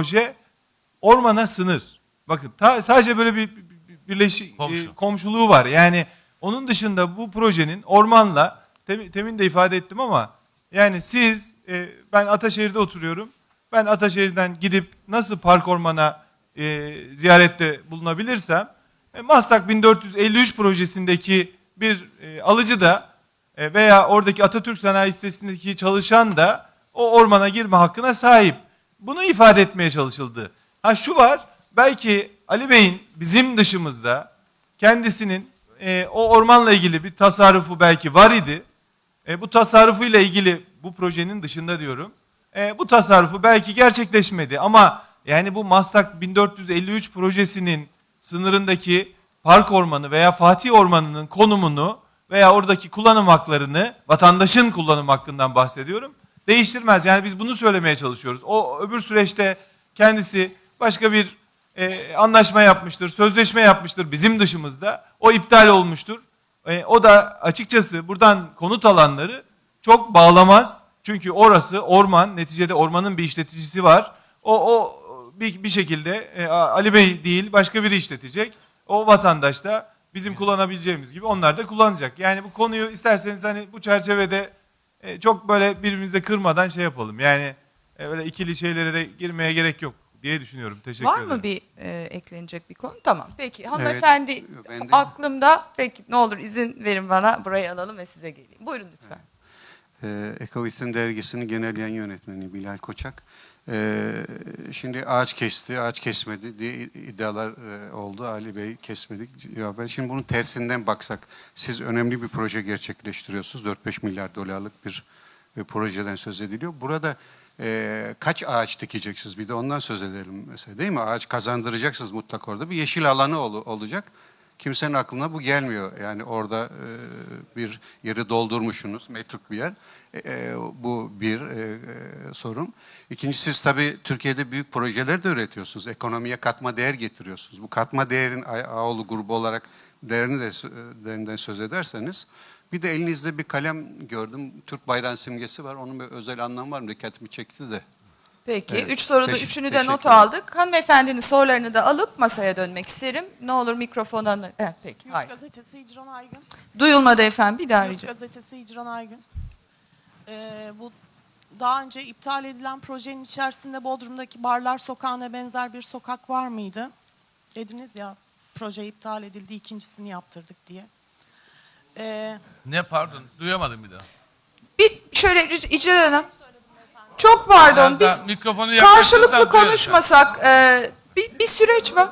proje ormana sınır. Bakın ta, sadece böyle bir, bir- bir birleşik Komşu. e, komşuluğu var. Yani onun dışında bu projenin ormanla tem- temin de ifade ettim ama yani siz e, ben Ataşehir'de oturuyorum. Ben Ataşehir'den gidip nasıl park ormana e, ziyarette bulunabilirsem e, Maslak 1453 projesindeki bir e, alıcı da e, veya oradaki Atatürk Sanayi Sitesi'ndeki çalışan da o ormana girme hakkına sahip. Bunu ifade etmeye çalışıldı. Ha şu var, belki Ali Bey'in bizim dışımızda kendisinin e, o ormanla ilgili bir tasarrufu belki var idi. E, bu tasarrufuyla ilgili bu projenin dışında diyorum. E, bu tasarrufu belki gerçekleşmedi ama yani bu Maslak 1453 projesinin sınırındaki park ormanı veya Fatih Ormanı'nın konumunu veya oradaki kullanım haklarını vatandaşın kullanım hakkından bahsediyorum. Değiştirmez. Yani biz bunu söylemeye çalışıyoruz. O öbür süreçte kendisi başka bir e, anlaşma yapmıştır, sözleşme yapmıştır bizim dışımızda. O iptal olmuştur. E, o da açıkçası buradan konut alanları çok bağlamaz. Çünkü orası orman, neticede ormanın bir işleticisi var. O, o bir, bir şekilde e, Ali Bey değil başka biri işletecek. O vatandaş da bizim kullanabileceğimiz gibi onlar da kullanacak. Yani bu konuyu isterseniz hani bu çerçevede e, çok böyle birbirimize kırmadan şey yapalım. Yani e, öyle ikili şeylere de girmeye gerek yok diye düşünüyorum. Teşekkür Var ederim. mı bir e, eklenecek bir konu? Tamam. Peki hanımefendi ben de- aklımda. Peki ne olur izin verin bana burayı alalım ve size geleyim. Buyurun lütfen. Ee, Ekovit'in dergisinin genel yayın yönetmeni Bilal Koçak. Ee, şimdi ağaç kesti, ağaç kesmedi diye iddialar e, oldu. Ali Bey kesmedik. Ya ben şimdi bunun tersinden baksak, siz önemli bir proje gerçekleştiriyorsunuz. 4-5 milyar dolarlık bir, bir projeden söz ediliyor. Burada e, kaç ağaç dikeceksiniz? Bir de ondan söz edelim mesela değil mi? Ağaç kazandıracaksınız mutlaka orada. Bir yeşil alanı ol- olacak. Kimsenin aklına bu gelmiyor. Yani orada e, bir yeri doldurmuşsunuz, metruk bir yer. E, e, bu bir e, e, sorun. İkincisi siz tabii Türkiye'de büyük projeler de üretiyorsunuz. Ekonomiye katma değer getiriyorsunuz. Bu katma değerin A- Ağoğlu grubu olarak değerini de sö- değerinden söz ederseniz bir de elinizde bir kalem gördüm. Türk bayrağı simgesi var. Onun bir özel anlamı var mı? Dikkatimi çekti de. Peki. Evet, Üç soruda teşekkür- üçünü de not aldık. Hanımefendinin sorularını da alıp masaya dönmek isterim. Ne olur mikrofona... Evet, peki. Yurt Hayır. gazetesi Hicran Aygün. Duyulmadı efendim. Bir daha Yurt rica gazetesi Hicran Aygün. Ee, bu daha önce iptal edilen projenin içerisinde Bodrum'daki Barlar Sokağı'na benzer bir sokak var mıydı? Dediniz ya proje iptal edildi ikincisini yaptırdık diye. Ee, Ne pardon duyamadım bir daha. Bir şöyle İcra Hanım. Çok pardon. Biraz daha Biz mikrofonu yaklaştırırsan karşılıklı duyarız. konuşmasak e, bir, bir süreç var.